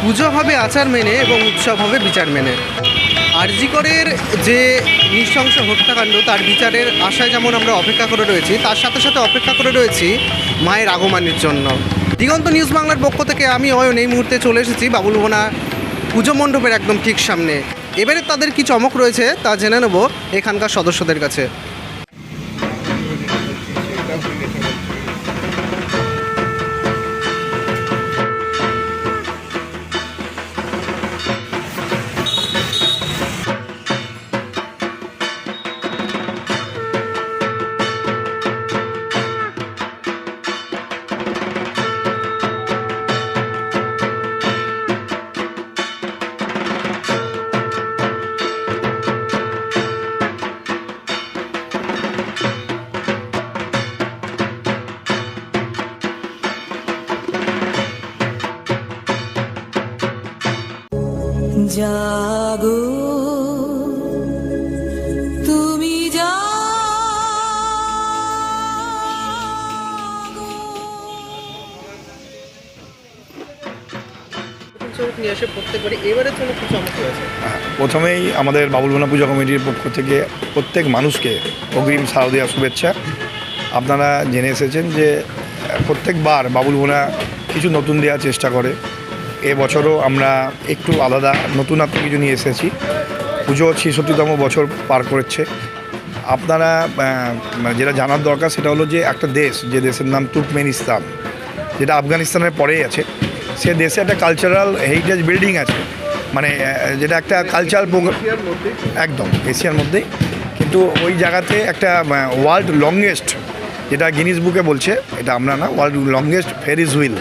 পুজো হবে আচার মেনে এবং উৎসব হবে বিচার মেনে। আরজিকরের যে নৃশংস হত্যাকাণ্ড, তার বিচারের আশায় যেমন আমরা অপেক্ষা করে রয়েছি, তার সাথে সাথে অপেক্ষা করে রয়েছি মায়ের আগমনের জন্য। দিগন্ত নিউজ বাংলার পক্ষ থেকে আমি অয়ন এই মুহূর্তে চলে এসেছি বাবুলভোনা পুজো মণ্ডপের একদম ঠিক সামনে। এবারে তাদের কি চমক রয়েছে তা জেনে নেব এখানকার সদস্যদের কাছে। চমক রয়েছে প্রথমেই আমাদের বাবুলবোনা পূজা কমিটির পক্ষ থেকে প্রত্যেক মানুষকে অগ্রিম শারদীয়া শুভেচ্ছা। আপনারা জেনে এসেছেন যে প্রত্যেকবার বাবুল বাবুলবোনা কিছু নতুন দেওয়ার চেষ্টা করে। এবছরও আমরা একটু আলাদা নতুনত্ব কিছু নিয়ে এসেছি। পুজো ছেষট্টিতম বছর পার করেছে। আপনারা যেটা জানার দরকার সেটা হলো যে একটা দেশ, যে দেশের নাম তুর্কমেনিস্তান, যেটা আফগানিস্তানের পরেই আছে, সে দেশে একটা কালচারাল হেরিটেজ বিল্ডিং আছে। মানে যেটা একটা কালচারাল প্রোগ্রাম একদম, এশিয়ার মধ্যেই। কিন্তু ওই জায়গাতে একটা ওয়ার্ল্ড লংগেস্ট যেটা গিনিস বুকে বলছে, এটা আমরা না world longest Ferris wheel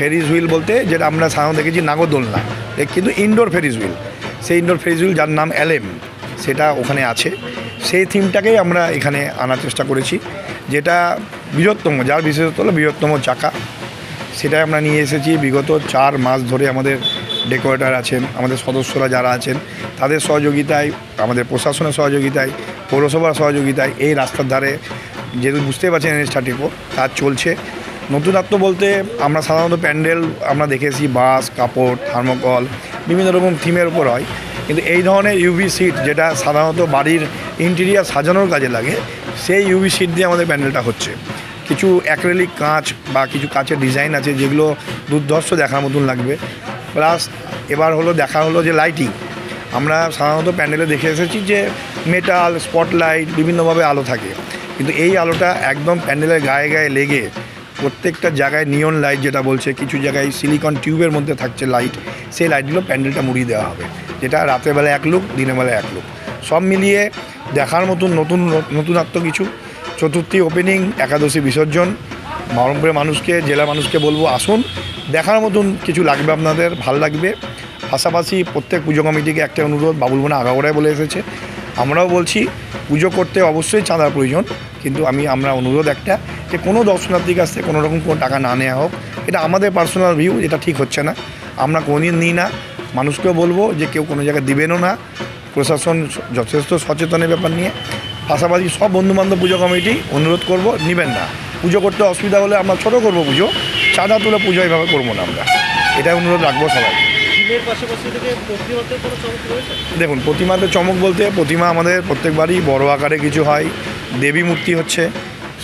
Ferris wheel বলতে যেটা আমরা সাধারণত দেখেছি নাগরদোলনা। কিন্তু ইনডোর ফেরিস হুইল সেই ইনডোর ফেরিস হুইল যার নাম অ্যালেম সেটা ওখানে আছে। সেই থিমটাকেই আমরা এখানে আনার চেষ্টা করেছি, যেটা বৃহত্তম, যার বিশেষত হলো বৃহত্তম চাকা। সেটাই আমরা নিয়ে এসেছি। বিগত চার মাস ধরে আমাদের ডেকোরেটর আছেন, আমাদের সদস্যরা যারা আছেন, তাদের সহযোগিতায়, আমাদের প্রশাসনের সহযোগিতায়, পৌরসভার সহযোগিতায় এই রাস্তার ধারে, যেহেতু বুঝতেই পারছেন এনএস থার্টি ফোর কাজ চলছে। নতুনত্ব বলতে আমরা সাধারণত প্যান্ডেল আমরা দেখেছি, বাস, কাপড়, থার্মোকল, বিভিন্ন রকম থিমের উপর হয়। কিন্তু এই ধরনের ইউভি সিট যেটা সাধারণত বাড়ির ইন্টেরিয়ার সাজানোর কাজে লাগে, সেই ইউভি সিট দিয়ে আমাদের প্যান্ডেলটা হচ্ছে। কিছু অ্যাক্রেলিক কাঁচ বা কিছু কাঁচের ডিজাইন আছে যেগুলো দুর্ধর্ষ দেখার মতন লাগবে। প্লাস এবার হলো দেখা হলো যে লাইটিং আমরা সাধারণত প্যান্ডেলে দেখে এসেছি যে মেটাল স্পটলাইট বিভিন্নভাবে আলো থাকে। কিন্তু এই আলোটা একদম প্যান্ডেলের গায়ে গায়ে লেগে প্রত্যেকটা জায়গায় নিয়ন লাইট যেটা বলছে, কিছু জায়গায় সিলিকন টিউবের মধ্যে থাকছে লাইট সেই লাইটগুলো প্যান্ডেলটা মুড়িয়ে দেওয়া হবে। যেটা রাতের বেলা এক লুক দিনের বেলা এক লুক সব মিলিয়ে দেখার মতন নতুন, নতুনত্ব কিছু। চতুর্থী ওপেনিং একাদশী বিসর্জন। বহরমপুরের মানুষকে জেলা মানুষকে বলব, আসুন। দেখার মতন কিছু লাগবে আপনাদের, ভালো লাগবে। পাশাপাশি প্রত্যেক পুজো কমিটিকে একটা অনুরোধ বাবুলবোনা আগাগোড়ায় বলে এসেছে। আমরাও বলছি, পুজো করতে অবশ্যই চাঁদার প্রয়োজন, কিন্তু আমি, আমরা অনুরোধ একটা যে কোনো দর্শনার্থীর কাছ থেকে কোনো রকম কোনো টাকা না নেওয়া হোক এটা আমাদের পার্সোনাল ভিউ এটা ঠিক হচ্ছে না। আমরা কোনোদিন নিই না। মানুষকেও বলব যে কেউ কোনো জায়গায় দিবেনও না। প্রশাসন যথেষ্ট সচেতনের ব্যাপার নিয়ে। পাশাপাশি সব বন্ধুবান্ধব পুজো কমিটি অনুরোধ করব নেবেন না। পুজো করতে অসুবিধা হলে আমরা ছোটো করব পুজো। চাঁদা তুলে পুজো এইভাবে করব না আমরা। এটাই অনুরোধ রাখব সবাই। দেখুন প্রতিমাতে চমক বলতে প্রতিমা আমাদের প্রত্যেকবারই বড় আকারে কিছু হয়। দেবী মূর্তি হচ্ছে।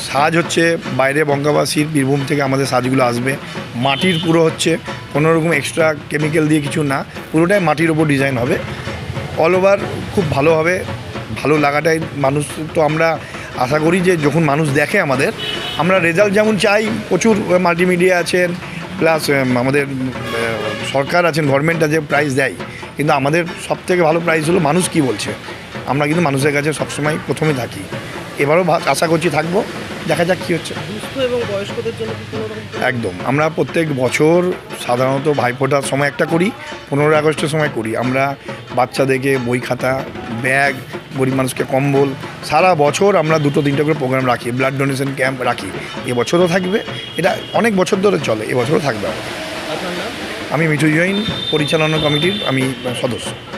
সাজ হচ্ছে বাইরে বঙ্গাবাসীর বীরভূম থেকে আমাদের সাজগুলো আসবে। মাটির পুরো হচ্ছে কোনো রকম এক্সট্রা কেমিক্যাল দিয়ে কিছু না, পুরোটাই মাটির ওপর ডিজাইন হবে। অল ওভার খুব ভালো হবে, ভালো লাগাটাই মানুষ, তো আমরা আশা করি যে যখন মানুষ দেখে আমাদের, আমরা রেজাল্ট যেমন চাই, প্রচুর মাল্টিমিডিয়া আছেন প্লাস আমাদের সরকার আছেন গভর্নমেন্ট আছে প্রাইজ দেয়। কিন্তু আমাদের সব থেকে ভালো প্রাইজ হলো মানুষ কি বলছে। আমরা কিন্তু মানুষের কাছে সবসময় প্রথমে থাকি। এবারও আশা করছি থাকব। দেখা যাক কী হচ্ছে। এবং বয়স্কদের জন্য একদম। আমরা প্রত্যেক বছর সাধারণত ভাইফোঁটার সময় একটা করি পনেরোই আগস্টের সময় করি। আমরা বাচ্চাদেরকে বই খাতা ব্যাগ গরিব মানুষকে কম্বল সারা বছর আমরা দুটো তিনটে করে প্রোগ্রাম রাখি। ব্লাড ডোনেশন ক্যাম্প রাখি। এবছরও থাকবে। এটা অনেক বছর ধরে চলে এবছরও থাকবে। আমি মিঠু জৈন পরিচালনা কমিটির আমি সদস্য।